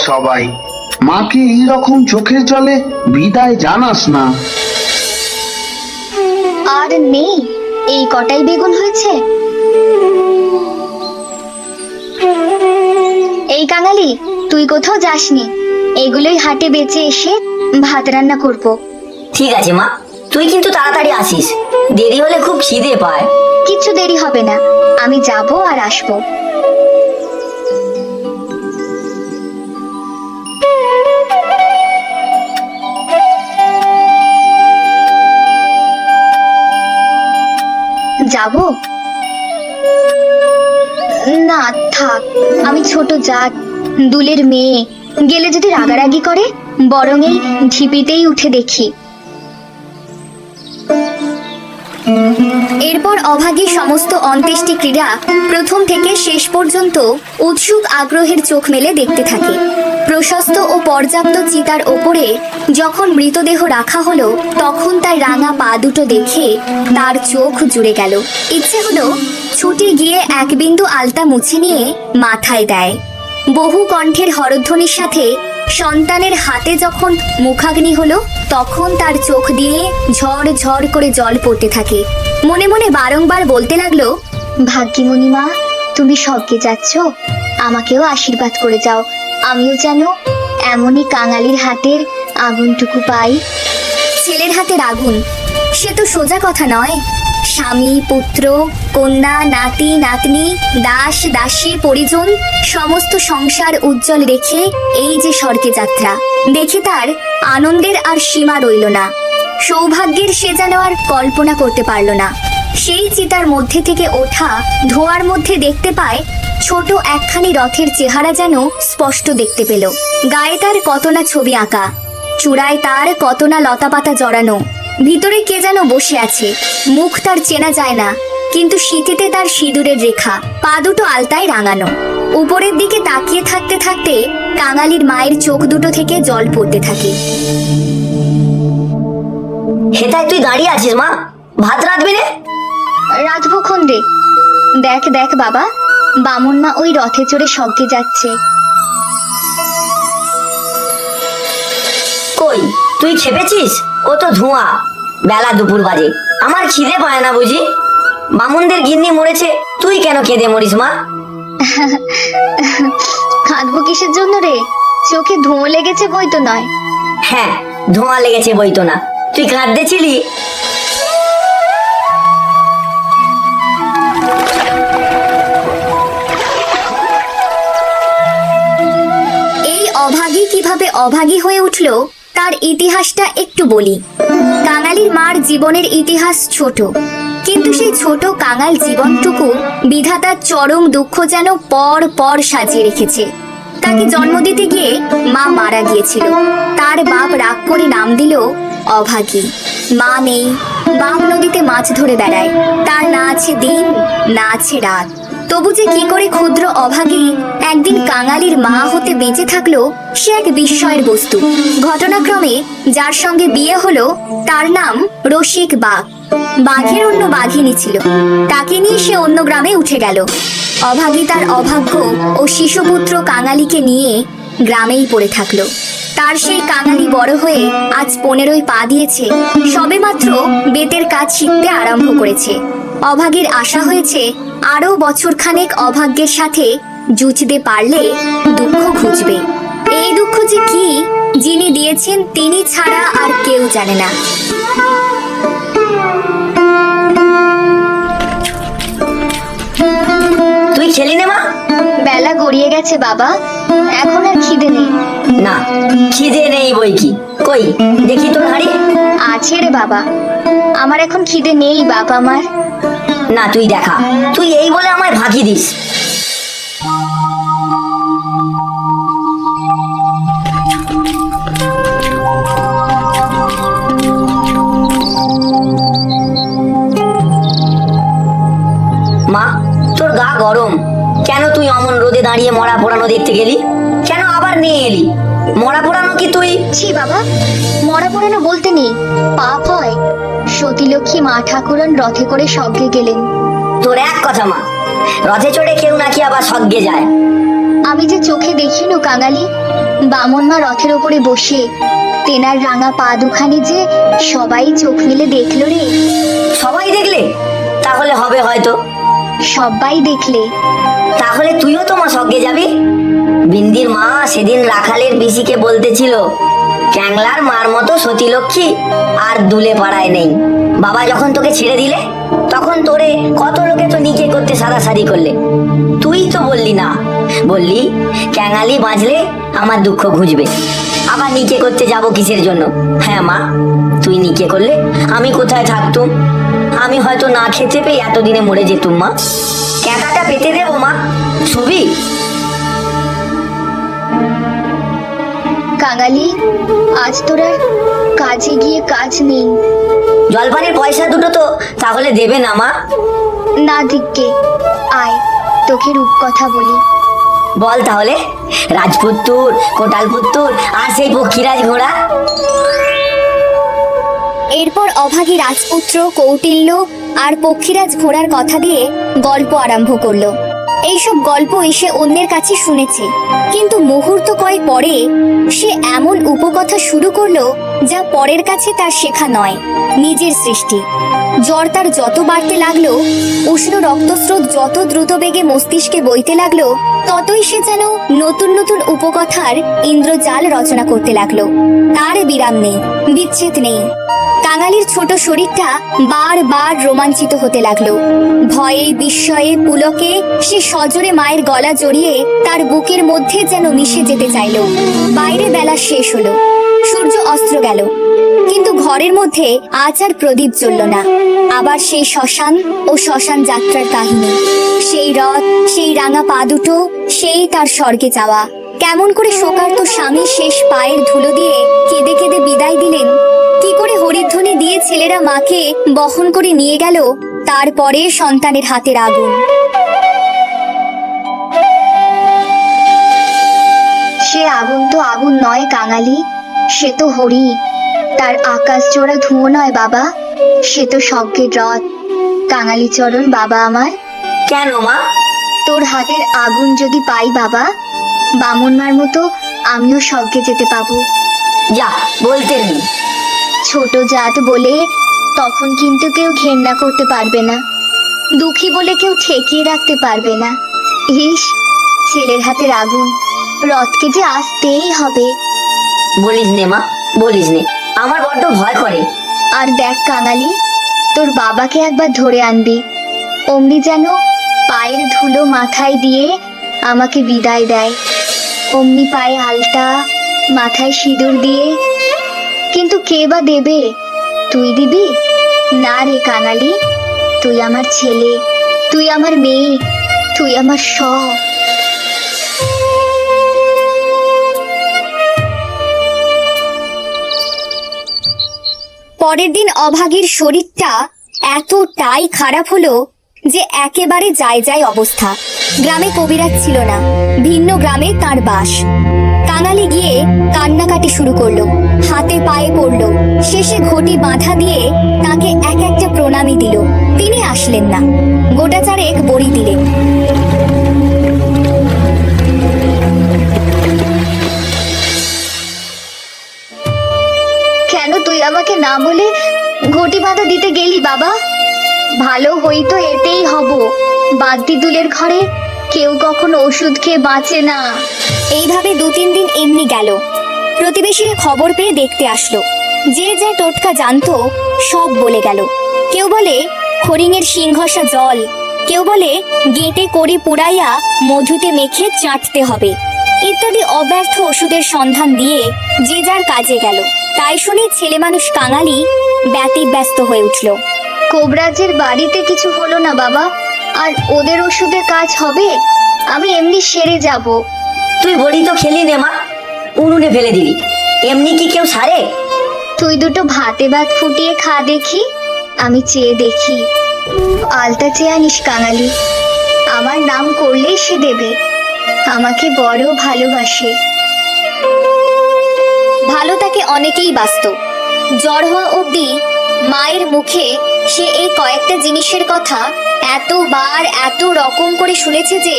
সবাই। মাকে এইরকম চোখের জলে বিদায় জানাস না। আর নেই এই কটাই বেগুন হয়েছে। এই কাঙালি তুই কোথাও যাসনি। এগুলোই হাটে বেচে এসে ভাত রান্না করব। ঠিক আছে মা তুই কিন্তু তাড়াতাড়ি আসিস। দেরি হলে খুব খিদে পায়। কিচ্ছু দেরি হবে না। আমি যাব আর আসব। যাব? না, থাক, আমি ছোট জাত, দুলের মেয়ে। গেলে যদি রাগারাগি করে, বরং এই ঢিপিতেই উঠে দেখি। এরপর অভাগী সমস্ত অন্ত্যেষ্টি ক্রীড়া প্রথম থেকে শেষ পর্যন্ত উৎসুক আগ্রহের চোখ মেলে দেখতে থাকে। প্রশস্ত ও পর্যাপ্ত চিতার ওপরে যখন মৃতদেহ রাখা হলো, তখন তার রাঙা পা দুটো দেখে তার চোখ জুড়ে গেল। ইচ্ছে হলো ছুটে গিয়ে এক বিন্দু আলতা মুছে নিয়ে মাথায় দেয়। বহু কণ্ঠের হরধ্বনির সাথে সন্তানের হাতে যখন মুখাগ্নি হলো, তখন তার চোখ দিয়ে ঝড় ঝড় করে জল পড়তে থাকে। মনে মনে বারংবার বলতে লাগল, ভাগ্যিমণি মা, তুমি স্বর্গে যাচ্ছ, আমাকেও আশীর্বাদ করে যাও। আমিও যেন এমনই কাঙালির হাতের আগুনটুকু পাই। ছেলের হাতের আগুন, সে তো সোজা কথা নয়। স্বামী, পুত্র, কন্যা, নাতি, নাতনি, দাস, দাসী, পরিজন, সমস্ত সংসার উজ্জ্বল রেখে এই যে স্বর্গে যাত্রা, দেখে তার আনন্দের আর সীমা রইল না। সৌভাগ্যের সে যেন আর কল্পনা করতে পারল না। সেই চিতার মধ্যে থেকে ওঠা ধোয়ার মধ্যে দেখতে পায় ছোট একখানি রথের চেহারা যেন স্পষ্ট দেখতে পেল। গায়ে তার কত না ছবি আঁকা চূড়ায় তার কত না লতাপাতা জড়ানো। ভিতরে কে যেন বসে আছে মুখ তার চেনা যায় না কিন্তু শীতেতে তার সিঁদুরের রেখা পা দুটো আলতায় রাঙানো। উপরের দিকে তাকিয়ে থাকতে থাকতে কাঙালির মায়ের চোখ দুটো থেকে জল পড়তে থাকে। হেতায় তুই দাঁড়িয়ে আছিস মা? ভাত রাঁধবি রে রাজভূষণ রে। দেখ দেখ বাবা বামুন মা ওই রথে চড়ে স্বর্গে যাচ্ছে। কই তুই খেপেছিস ও তো ধোঁয়া। বেলা দুপুর বাজে। আমার খিদে পায় না বুঝি? বামুনদের গিন্নি মরেছে তুই কেন কেঁদে মরিস মা? কাঁদবো কিসের জন্য রে? চোখে ধোঁয়া লেগেছে বই তো নয়। হ্যাঁ ধোঁয়া লেগেছে বই তো না। তুই কাঁদতেছিলি কীভাবে অভাগী হয়ে উঠল, তার ইতিহাসটা একটু বলি। কাঙালির মার জীবনের ইতিহাস ছোট, কিন্তু সেই ছোট কাঙাল জীবনটুকু বিধাতার চরম দুঃখ যেন পর পর সাজিয়ে রেখেছে। তাকে জন্ম দিতে গিয়ে মা মারা গিয়েছিল। তার বাপ রাগ করে নাম দিল অভাগী। মা নেই, বাপ নদীতে মাছ ধরে বেড়ায়। তার না আছে দিন, না আছে রাত। তবু যে কি করে ক্ষুদ্র অভাগী একদিন কাঙালির মা হতে বেঁচে থাকল, সে এক বিস্ময়ের বস্তু। ঘটনাক্রমে যার সঙ্গে বিয়ে হলো, তার নাম রসিক বাঘ। বাঘের অন্য বাঘিনী ছিল। তাকে নিয়ে সে অন্য গ্রামে উঠে গেল। অভাগী তার অভাগ্য ও শিশুপুত্র কাঙালিকে নিয়ে গ্রামেই পড়ে থাকল। তার সেই কাঙালি বড় হয়ে আজ পনেরোই পা দিয়েছে। সবেমাত্র বেতের কাজ শিখতে আরম্ভ করেছে। অভাগীর আশা হয়েছে আরও বছরখানেক অভাগ্যের সাথে জুঝতে পারলে দুঃখ ঘুচবে। এই দুঃখ যে কি যিনি দিয়েছেন তিনি ছাড়া আর কেউ জানে না। তুই খেলি নে মা। বেলা গড়িয়ে গেছে বাবা এখন আর খিদে নেই। না খিদে নেই বই কি। কই দেখি তোর হাড়ি। আছে রে বাবা আমার এখন খিদে নেই বাবা আমার না, তুই দেখা। তুই এই বলে আমায় ফাঁকি দিস। মা, তোর গা গরম। কেন তুই অমন রোদে দাঁড়িয়ে মরা পোড়ানো দেখতে গেলি? কেন আবার নিয়ে এলি? মরা পোড়ানো কি তুই? ছি বাবা মরা পড়ানো বলতে নেই। পাপ হয়। সতীলক্ষ্মী মা ঠাকুরন রথে করে স্বর্গে গেলেন। তোর এক কথা মা রথে চড়ে কেউ নাকি আবার স্বর্গে যায়? আমি যে চোখে দেখিনু কাঙালি বামন মা রথের ওপরে বসে। তেনার রাঙা পা দুখানি যে সবাই চোখ মেলে দেখল রে। সবাই দেখলে? তাহলে হবে হয়তো। সবাই দেখলে। তাহলে তুইও তো মা স্বর্গে যাবি? বিন্দির মা সেদিন রাখালের পিসিকে বলতেছিল, ক্যাংলার মার মতো সতীলক্ষ্মী আর দুলে পাড়ায় নেই। বাবা যখন তোকে ছেড়ে দিলে, তখন তোরে কত লোকে তো নিকে করতে সারাসারি করলে। তুই তো বললি না। বললি, ক্যাঙালি বাঁচলে আমার দুঃখ ঘুচবে। আবার নিকে করতে যাব কিসের জন্য? হ্যাঁ মা, তুই নিকে করলে আমি কোথায় থাকতুম? আমি হয়তো না খেতে পেয়ে এতদিনে মরে যেতুম মা। ক্যাঁকাটা পেতে দেবো মা। ছবি। কাঙালি আজ তোরা কাজে গিয়ে কাজ নেই। জলপানির পয়সা দুটো তো তাহলে দেবে না মা। না দিককে আয় তোকে রূপকথা বলি। বল তাহলে রাজপুত্তুর কোটালপুত্তুর আর সেই পক্ষীরাজ ঘোড়া। এরপর অভাগী রাজপুত্র কৌটিল্য আর পক্ষীরাজ ঘোড়ার কথা দিয়ে গল্প আরম্ভ করল। এইসব গল্প এসে অন্যের কাছে শুনেছে। কিন্তু মুহূর্ত কয়েক পরে সে এমন উপকথা শুরু করল যা পরের কাছে তার শেখা নয়, নিজের সৃষ্টি। জ্বর তার যত বাড়তে লাগল, উষ্ণ রক্তস্রোত যত দ্রুত বেগে মস্তিষ্কে বইতে লাগল, ততই সে যেন নতুন নতুন উপকথার ইন্দ্রজাল রচনা করতে লাগল। তার বিরাম নেই, বিচ্ছেদ নেই। কাঙালির ছোট শরীরটা বারবার রোমাঞ্চিত হতে লাগল। ভয়ে, বিস্ময়ে, পুলকে সে সজোরে মায়ের গলা জড়িয়ে তার বুকের মধ্যে যেন মিশে যেতে চাইলো। বাইরে বেলা শেষ হলো। সূর্য অস্ত্র গেল। কিন্তু ঘরের মধ্যে আজ আর প্রদীপ জ্বলল না। আবার সেই শ্মশান ও শ্মশান যাত্রার কাহিনী। সেই রথ, সেই রাঙা পা দুটো, সেই তার স্বর্গে যাওয়া। কেমন করে শোকার্ত স্বামী শেষ পায়ের ধুলো দিয়ে কেঁদে কেঁদে বিদায় দিলেন, কি করে হরিধ্বনি দিয়ে ছেলেরা মাকে বহন করে নিয়ে গেল তারপরে সন্তানের হাতের আগুন। সে আগুন তো আগুন নয় কাঙালি সে তো হরি। তার আকাশ জোড়া ধুঁয়ো নয় বাবা সে তো স্বর্গের রথ। কাঙালি চরণ বাবা আমার। কেন মা? তোর হাতের আগুন যদি পাই বাবা বামুনমার মতো আমিও স্বর্গে যেতে পাবো। যা বলতে নেই। ছোট জাত বলে তখন কিন্তু কেউ ঘেন্না করতে পারবে না। দুঃখী বলে কেউ ঠেকিয়ে রাখতে পারবে না। ইস ছেলের হাতের আগুন রথকে যে আসতেই হবে। বলিস নে মা বলিস নে আমার বড্ড ভয় করে। আর দেখ কাঙালি তোর বাবাকে একবার ধরে আনবি। অমনি যেন পায়ের ধুলো মাথায় দিয়ে আমাকে বিদায় দেয়। অমনি পায়ে আলতা মাথায় সিঁদুর দিয়ে কিন্তু কে বা দেবে? তুই দিবি? না রে কাঙালি তুই আমার ছেলে। তুই আমার মেয়ে। তুই আমার সব। পরের দিন অভাগীর শরীরটা এতটাই খারাপ হলো যে একেবারে যায় যায় অবস্থা। গ্রামে কবিরাজ ছিল না। ভিন্ন গ্রামে তার বাস। কাঙালি গিয়ে কান্নাকাটি শুরু করল। হাতে পায়ে পড়ল। শেষে ঘটি বাঁধা দিয়ে তাকে এক একটা প্রণামী দিল। তিনি আসলেন না। গোটা চারেক বড়ি দিলেন। কেন তুই আমাকে না বলে ঘটি বাঁধা দিতে গেলি বাবা? ভালো হইতো এতেই হব। বাদ্যি দুলের ঘরে কেউ কখনো ওষুধ খেয়ে বাঁচে না। এইভাবে দু তিন দিন এমনি গেল। প্রতিবেশীরা খবর পেয়ে দেখতে আসলো। যে যা টোটকা জানতো সব বলে গেল। কেউ বলে হরিণের সিংহসা জল। কেউ বলে গেটে করে পুড়াইয়া মধুতে মেখে চাটতে হবে। ইত্যাদি অব্যর্থ ওষুধের সন্ধান দিয়ে যে যার কাজে গেল। তাই শুনে ছেলে মানুষ কাঙালি ব্যতিব্যস্ত হয়ে উঠল। কোবরাজের বাড়িতে কিছু হলো না বাবা? আর ওদের ওষুধে কাজ হবে? আমি এমনি সেরে যাব। তুই বড়ি তো খেলি নে মা। উনুনে ফেলে দিলি এমনি কি কেউ সারে? তুই দুটো ভাতে ভাত ফুটিয়ে খা দেখি, আমি চেয়ে দেখি। আলতা চেয়ে আনিস কাঙালি। আমার নাম করলেই সে দেবে। আমাকে বড় ভালোবাসে। ভালো তাকে অনেকেই বাসত জ্বর হওয়া অবধি মায়ের মুখে সে এই কয়েকটা জিনিসের কথা এতবার এত রকম করে শুনেছে যে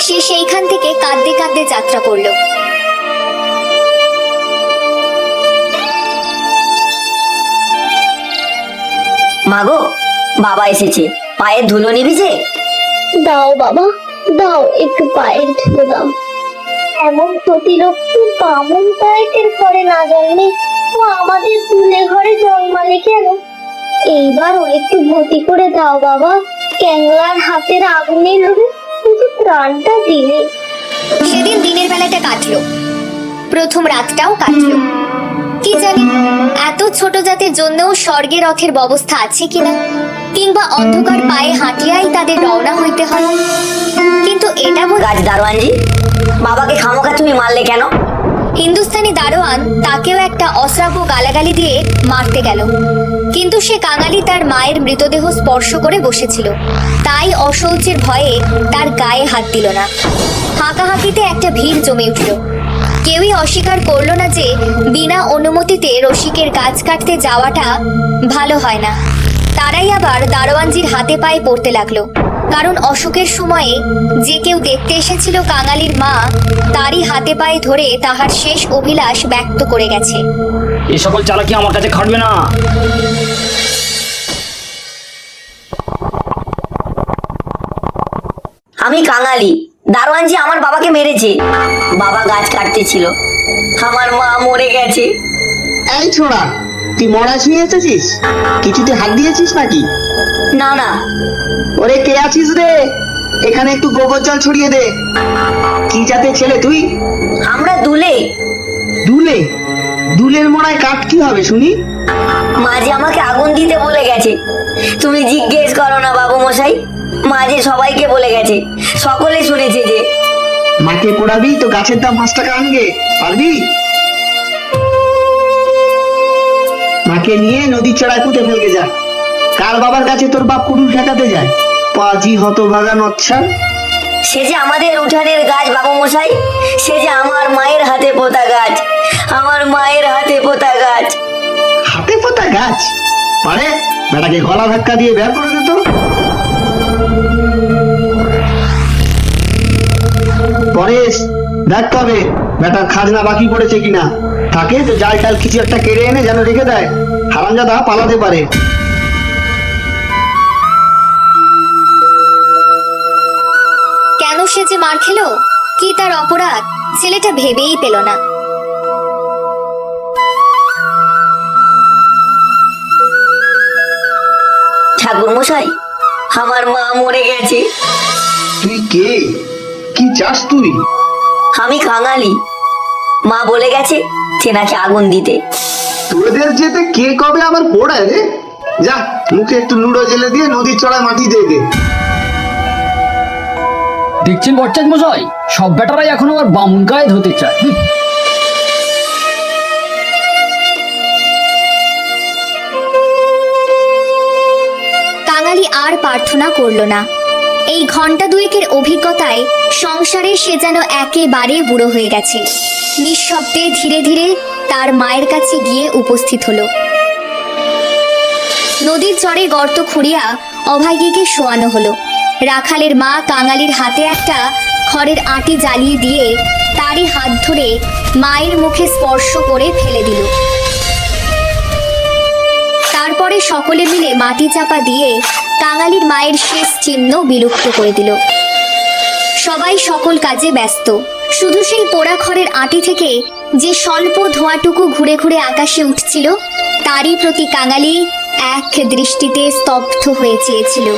সে সেইখান থেকে কাঁদতে কাঁদতে যাত্রা করল। মাগো বাবা এসেছে। পায়ের ধুলো নিবি যে? দাও বাবা দাও একটু পায়ের ধুলো দাও। এমন লক্ষ্মী বামুন পায়েটের ঘরে না জন্মে ও আমাদের তুলে ঘরে জন্মালে কেন? এইবার ও একটু ভর্তি করে দাও বাবা। ক্যাংলার হাতের আগুনের লোভে শুধু প্রাণটা দিলে। সেদিন দিনের বেলাটা কাটলো। প্রথম রাতটাও কাটলো। জানি এত ছোট জাতের জন্যও স্বর্গের রথের ব্যবস্থা আছে কিনা? কিংবা অন্ধকার পায়ে হাঁটিয়াই তাদের রওনা হইতে হয়? কিন্তু এটা বোধ গাছ দারোয়ানজি বাবাকে খামোখা তুমি মারলে কেন? হিন্দুস্তানি দারোয়ান তাকেও একটা অশ্রাব্য গালাগালি দিয়ে মারতে গেল। কিন্তু সে কাঙালি তার মায়ের মৃতদেহ স্পর্শ করে বসেছিল। তাই অশৌচের ভয়ে তার গায়ে হাত দিল না। হাঁকাহাঁকিতে একটা ভিড় জমে উঠল। কেউই অস্বীকার করল না যে বিনা অনুমতিতে রসিকের গাছ কাটতে যাওয়াটা ভালো হয় না। তারাই আবার দারোয়ানজির হাতে পায়ে পড়তে লাগল। কারণ অসুখের সময়ে যে কেউ দেখতে এসেছিল কাঙালির মা তারই হাতে পায়ে ধরে তাহার শেষ অভিলাষ ব্যক্ত করে গেছে। এই সকল চালাকি আমার কাছে খাটবে না। আমি কাঙালি। দারোয়ানজি আমার বাবাকে মেরেছে। বাবা গাছ কাটতেছিল। আমার মা মরে গেছে। এই ছোড়া তুই মরা শুয়ে এসেছিস? কিছুতে হাত দিয়েছিস নাকি? না না। ওরে কে আছিস রে? এখানে একটু গোবর জল ছড়িয়ে দে। কি জাতে ছেলে তুই? আমরা দুলে। দুলে? দুলের মরায় কাঠ কি হবে শুনি? মাঝে আমাকে আগুন দিতে বলে গেছে। তুমি জিজ্ঞেস করো না বাবু মশাই মাঝে সবাইকে বলে গেছে সকলে শুনেছে যে। মাকে পোড়াবি? তো গাছের দাম পাঁচ টাকা আনবে। পারবি? মাকে নিয়ে নদীর চড়ায় পুঁতে ফেলকে যা। কার বাবার কাছে তোর বাপ কুড়ুল ঠেকাতে যায়? পাজি হত ভাগা নচ্ছার। সে যে আমাদের উঠানের গাছ বাবু মশাই সে যে আমার মায়ের হাতে পোতা গাছ আমার মায়ের হাতে পোতা গাছ। হাতে পোতা গাছ? পারে? বেটাকে গলা ধাক্কা দিয়ে বের করে দিত পরেশ দেখ তবে বেটার খাজনা বাকি পড়েছে কিনা। থাকে তো জাল টাল কিছু একটা কেড়ে এনে যেন রেখে দেয় হারামজাদা পালাতে পারে। কেন সে যে মার খেলো? কি তার অপরাধ? ছেলেটা ভেবেই পেল না। ঠাকুর মশাই আমার মা মরে গেছে। তুই কে? কি চাস তুই? আমি কাঙালি। মা বলে গেছে চেনাকে আগুন দিতে। তোদের যেতে কে কবে আবার পড়ায় রে? যা মুখে একটু নুড়ো জেলে দিয়ে নদীর চড়ায় মাটি দিয়ে দে। দেখছেন বচ্চাক মশাই? সব বেটারাই এখন আবার বামুন গায়ে হতে চায়। কাঙালি আর প্রার্থনা করল না। এই ঘণ্টা দুয়েকের অভিজ্ঞতায় সংসারে সে যেন একেবারে বুড়ো হয়ে গেছে। নিঃশব্দে ধীরে ধীরে তার মায়ের কাছে গিয়ে উপস্থিত হলো। নদীর চরে গর্ত খুঁড়িয়া অভাগীকে শোয়ানো হলো। রাখালের মা কাঙালির হাতে একটা খড়ের আটি জ্বালিয়ে দিয়ে তারই হাত ধরে মায়ের মুখে স্পর্শ করে ফেলে দিল। তারপরে সকলে মিলে মাটি চাপা দিয়ে কাঙালির মায়ের শেষ চিহ্ন বিলুপ্ত করে দিল। সবাই সকল কাজে ব্যস্ত। শুধু সেই পোড়া খড়ের আটি থেকে যে স্বল্প ধোঁয়াটুকু ঘুরে ঘুরে আকাশে উঠছিল, তারই প্রতি কাঙালি এক দৃষ্টিতে স্তব্ধ হয়ে চেয়েছিল।